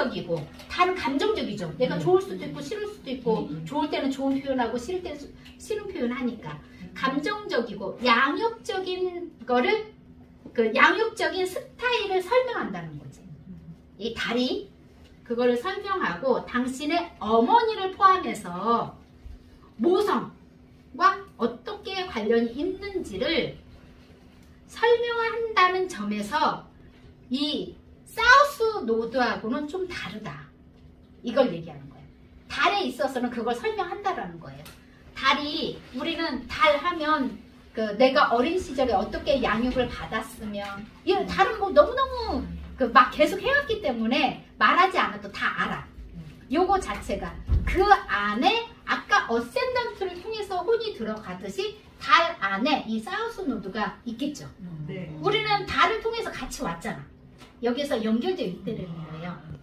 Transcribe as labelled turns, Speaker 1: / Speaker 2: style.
Speaker 1: 감정적이고 달은 감정적이죠. 내가 좋을 수도 있고 싫을 수도 있고 좋을 때는 좋은 표현하고 싫을 때는 수- 싫은 표현하니까 감정적이고 양육적인 거를 그 양육적인 스타일을 설명한다는 거지. 이 달이 그거를 설명하고 당신의 어머니를 포함해서 모성과 어떻게 관련이 있는지를 설명한다는 점에서 이 사우스 노드하고는 좀 다르다. 이걸 얘기하는 거예요. 달에 있어서는 그걸 설명한다라는 거예요. 달이 우리는 달 하면 그 내가 어린 시절에 어떻게 양육을 받았으면 이런 달은 뭐 너무너무 그 막 계속 해왔기 때문에 말하지 않아도 다 알아. 요거 자체가 그 안에 아까 어센던트를 통해서 혼이 들어가듯이 달 안에 이 사우스 노드가 있겠죠.
Speaker 2: 네.
Speaker 1: 우리는 달을 통해서 같이 왔잖아. 여기서 연결되어 있다는 거예요.